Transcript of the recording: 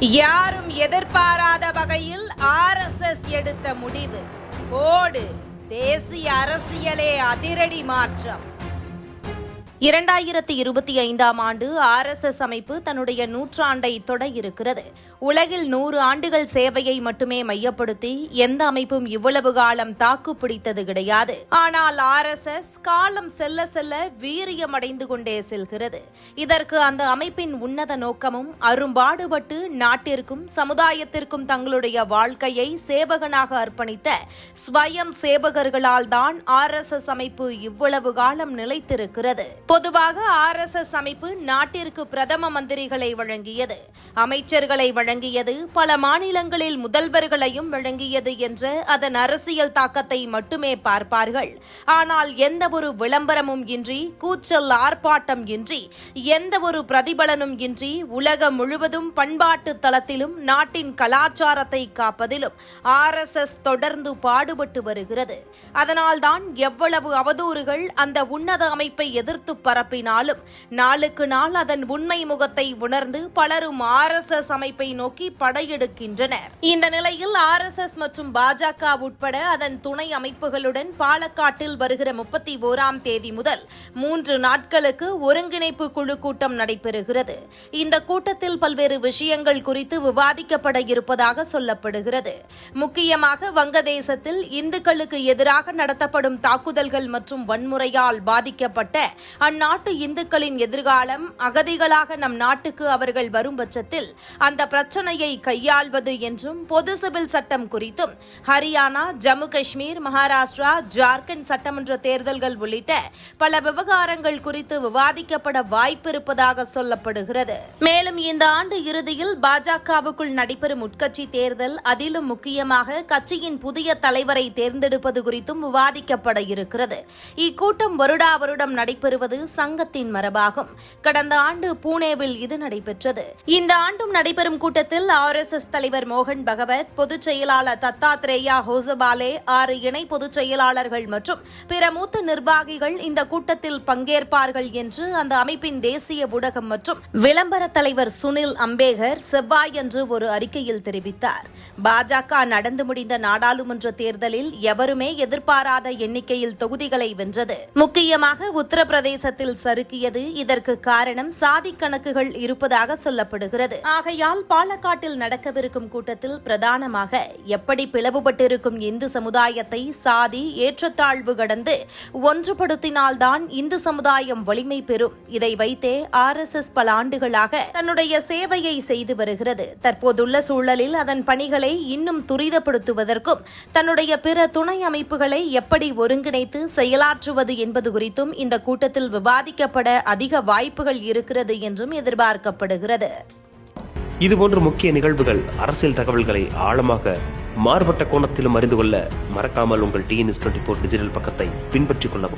யாரும் எதிர்பாராத வகையில் ஆர்எஸ்எஸ் எடுத்த முடிவு. போடு தேசிய அரசியலே அதிரடி மாற்றம். இரண்டாயிரத்தி இருபத்தி ஐந்தாம் ஆண்டு ஆர்எஸ்எஸ் அமைப்பு தன்னுடைய நூற்றாண்டை தொட இருக்கிறது உலகில் நூறு ஆண்டுகள் சேவையை மட்டுமே மையப்படுத்தி எந்த அமைப்பும் இவ்வளவு காலம் தாக்கு பிடித்தது கிடையாது. ஆனால் ஆர்எஸ்எஸ் காலம் செல்ல செல்ல வீரியமடைந்து கொண்டே செல்கிறது. இதற்கு அந்த அமைப்பின் உன்னத நோக்கமும் அரும்பாடுபட்டு நாட்டிற்கும் சமுதாயத்திற்கும் தங்களுடைய வாழ்க்கையை சேவகனாக அர்ப்பணித்த ஸ்வயம் சேவகர்களால் தான் ஆர்எஸ்எஸ் அமைப்பு இவ்வளவு காலம் நிலைத்திருக்கிறது. பொதுவாக ஆர்எஸ்எஸ் அமைப்பு நாட்டிற்கு பிரதம மந்திரிகளை வழங்கியது. அமைச்சர்களை வழங்கியது பல மாநிலங்களில் முதல்வர்களையும் வழங்கியது என்ற அதன் அரசியல் தாக்கத்தை மட்டுமே பார்ப்பார்கள். ஆனால் எந்த ஒரு விளம்பரமும் இன்றி கூச்சல் ஆர்ப்பாட்டம் இன்றி எந்த ஒரு பிரதிபலனும் இன்றி உலகம் முழுவதும் பண்பாட்டு தளத்திலும் நாட்டின் கலாச்சாரத்தை காப்பதிலும் ஆர்எஸ்எஸ் தொடர்ந்து பாடுபட்டு வருகிறது. அதனால்தான் எவ்வளவு அவதூறுகள் அந்த உன்னத அமைப்பை எதிர்த்து பரப்பினாலும் நாளுக்கு நாள் அதன் உண்மை முகத்தை உணர்ந்து பலரும் ஆர் எஸ் எஸ் அமைப்பை நோக்கி படையெடுக்கின்றனர். இந்த நிலையில் ஆர் எஸ் எஸ் மற்றும் பாஜக உட்பட அதன் துணை அமைப்புகளுடன் பாலக்காட்டில் வருகிற முப்பத்தி ஓராம் தேதி முதல் மூன்று நாட்களுக்கு ஒருங்கிணைப்பு குழு கூட்டம் நடைபெறுகிறது. இந்த கூட்டத்தில் பல்வேறு விஷயங்கள் குறித்து விவாதிக்கப்பட இருப்பதாக சொல்லப்படுகிறது. முக்கியமாக வங்கதேசத்தில் இந்துக்களுக்கு எதிராக நடத்தப்படும் தாக்குதல்கள் மற்றும் வன்முறையால் பாதிக்கப்பட்ட அந்நாட்டு இந்துக்களின் எதிர்காலம் அகதிகளாக நம் நாட்டுக்கு அவர்கள் வரும் பட்சத்தில் அந்த பிரச்சனையை கையாள்வது என்றும் பொது சிவில் சட்டம் குறித்தும் ஹரியானா ஜம்மு காஷ்மீர் மகாராஷ்டிரா ஜார்க்கண்ட் சட்டமன்ற தேர்தல்கள் உள்ளிட்ட பல விவகாரங்கள் குறித்து விவாதிக்கப்பட வாய்ப்பிருப்பதாக சொல்லப்படுகிறது. மேலும் இந்த ஆண்டு இறுதியில் பாஜகவுக்குள் நடைபெறும் உட்கட்சி தேர்தல் அதிலும் முக்கியமாக கட்சியின் புதிய தலைவரை தேர்ந்தெடுப்பது குறித்தும் விவாதிக்கப்பட இருக்கிறது. இக்கூட்டம் வருடா வருடம் நடைபெறுவது என்பது சங்கத்தின் மரபாகும். கடந்த ஆண்டு பூனேவில் இது நடைபெற்றது. இந்த ஆண்டும் நடைபெறும் கூட்டத்தில் ஆர் எஸ் எஸ் தலைவர் மோகன் பகவத் பொதுச் செயலாளர் தத்தாத்ரேயா ஹோசபாலே ஆறு இணை பொதுச் செயலாளர்கள் மற்றும் பிற மூத்த நிர்வாகிகள் இந்த கூட்டத்தில் பங்கேற்பார்கள் என்று அந்த அமைப்பின் தேசிய ஊடகம் மற்றும் விளம்பர தலைவர் சுனில் அம்பேகர் செவ்வாயன்று ஒரு அறிக்கையில் தெரிவித்தார். பாஜக நடந்து முடிந்த நாடாளுமன்ற தேர்தலில் எவருமே எதிர்பாராத எண்ணிக்கையில் தொகுதிகளை வென்றது. முக்கியமாக உத்தரப்பிரதேச தேசத்தில் சறுக்கியது. இதற்கு காரணம் சாதி கணக்குகள் இருப்பதாக சொல்லப்படுகிறது. ஆகையால் பாலக்காட்டில் நடக்கவிருக்கும் கூட்டத்தில் பிரதானமாக எப்படி பிளவுபட்டிருக்கும் இந்து சமுதாயத்தை சாதி ஏற்றத்தாழ்வு கடந்து ஒன்றுபடுத்தினால்தான் இந்து சமுதாயம் வலிமை பெறும். இதை வைத்தே ஆர் எஸ் எஸ் பல ஆண்டுகளாக தன்னுடைய சேவையை செய்து வருகிறது. தற்போதுள்ள சூழலில் அதன் பணிகளை இன்னும் துரிதப்படுத்துவதற்கும் தன்னுடைய பிற துணை அமைப்புகளை எப்படி ஒருங்கிணைத்து செயலாற்றுவது என்பது குறித்தும் இந்த கூட்டத்தில் விவாதிக்கப்பட அதிக வாய்ப்புகள் இருக்கிறது என்றும் எதிர்பார்க்கப்படுகிறது. இதுபோன்ற முக்கிய நிகழ்வுகள் அரசியல் தகவல்களை ஆழமாக மாறுபட்ட கோணத்திலும் அறிந்து கொள்ள மறக்காமல் உங்கள் டிஎன்எஸ் டுவெண்ட்டி ஃபோர் டிஜிட்டல் பக்கத்தை பின்பற்றிக் கொள்ளவும்.